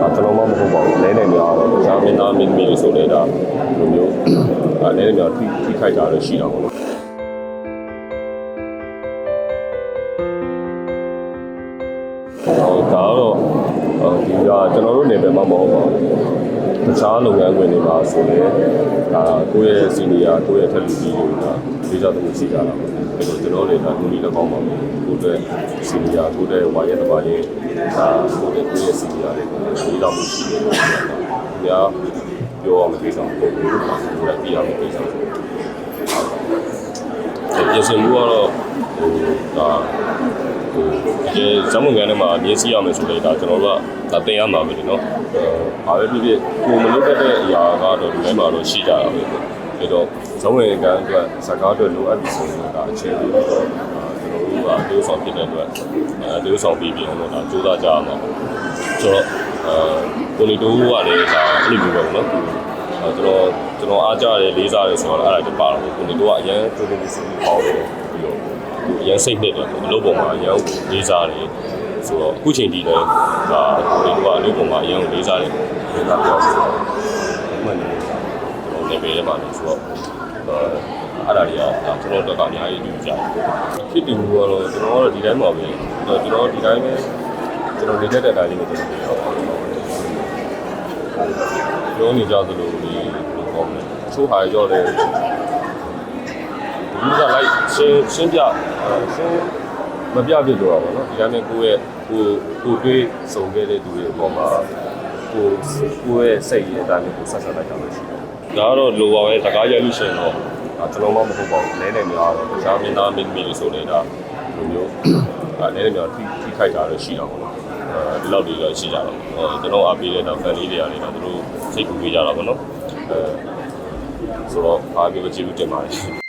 ဒါကျွန်တော်မှမဟုတ်ပါဘူးလဲနေများတော့တခြားမင်းသားမင်းသမီးတွေဆိုလဲဒါဒီလိုမျိုးအဲလဲနေများထိထိခိုက်တာလည်းရှိတာပေါ့နော်ဟောဒါတော့ဟောဒီကကျွန်တော်တို့နေပဲမှမဟုတ်ပါဘူးတခြားလုပ်ငန်းခွင်တွေမှာဆိုရင်ဒါကိုယ့်ရဲ့စီနီယာကိုယ့်ရဲ့ထက်လူကြီးတွေကဒေသသမီးရှိကြတာပေါ့ အဲ့တော့ကျွန်တော်တွေကလူကြီးလည်းကောင်းပါဘူးကိုယ့်ရဲ့စီနီယာကိုယ့်ရဲ့ဝါရဲတစ်ပါးရဲ့ဒါကိုယ့်ရဲ့ကိုယ့်ရဲ့စီနီယာတွေကိုဒီတော့မရှိဘူး။ဒါပြောရမယ့်ကိစ္စမဟုတ်ဘူး။ဒါပြရမယ့်ကိစ္စ။ပြင်ဆင်မှုကတော့ဟိုဒါဟိုဒီဇမုန်ကန်ထဲမှာမြင်စီရမယ်ဆိုလေဒါကျွန်တော်တို့ကဒါတင်ရမှာပဲလေနော်။အဲဘာပဲဖြစ်ဖြစ်ကိုမလုပ်တတ်တဲ့အရာကတော့ဒီထဲမှာတော့ရှိကြတာပဲ။ အဲတော့ဇမုန်ကန်အတွက်စကားအတွက်လိုအပ်ပြီဆိုရင်ဒါအခြေအနေတော့ကျွန်တော်တို့ကတိုးဆောင်ဖြစ်တဲ့အတွက်အဲတိုးဆောင်ပြီးပြီးတော့ဒါစူးစမ်းကြရမှာပေါ့။ဆိုတော့အဲကိုလီတိုးကလည်းဒါအဲ့လိုမျိုးပဲနော်။အဲကျွန်တော်ကျွန်တော်အားကြတယ်လေးစားတယ်ဆိုတော့အဲ့ဒါတပါတော့ကိုလီတိုးကအရန်တိုးတိုးစီစီပေါင်းတယ်ပြီးတော့သူအရန်စိတ်နှစ်တယ်အလုပ်ပေါ်မှာအရန်လေးစားတယ်ဆိုတော့အခုချိန်ထိလည်းဒါကိုလီတိုးကအလုပ်ပေါ်မှာအရန်လေးစားတယ်လေးစားပြောဆိုတော့မှန်တယ် ကျွန်တော်လည်းပဲထဲမှာနေဆိုတော့အဲအဲ့ဒါတွေကဒါကျွန်တော်တို့ကအများကြီးယူကြတယ်ဖြစ်တည်မှုကတော့ကျွန်တော်ကတော့ဒီတိုင်းပါပဲကျွန်တော်ဒီတိုင်းပဲကျွန်တော်နေတတ်တဲ့အတိုင်းလေးကိုကျွန်တော်ပြောပြောနေကြသလိုဒီလိုပေါ့မယ်ချိုးဟာကြောတဲ့ဒီကလိုက်ရှင်းရှင်းပြအဲရှင်းမပြပြတော့ပါတော့ဒီတိုင်းပဲကိုယ့်ရဲ့ကိုကိုတွေးစုံခဲ့တဲ့သူတွေအပေါ်မှာကိုကိုယ့်ရဲ့စိတ်ရဲ့အတိုင်းကိုဆက်ဆက်လိုက်တာလို့ရှိတယ် ဒါကတော့လိုပါပဲတကားရလို့ရှိရင်တော့ဒါကျွန်တော်မှမဟုတ်ပါဘူးလဲနေများတော့တခြားမင်းသားမင်းသမီးတွေဆိုလဲဒါလိုမျိုးအဲလဲနေများထိထိခိုက်တာလည်းရှိတာပေါ့နော်အဲဒီလောက်တွေတော့ရှိကြတော့အဲကျွန်တော်အားပေးတဲ့တော့ fan လေးတွေကလည်းတော့သူတို့စိတ်ကူပေးကြတာပေါ့နော်အဲဆိုတော့အားပေးလို့ကျေးဇူးတင်ပါတယ်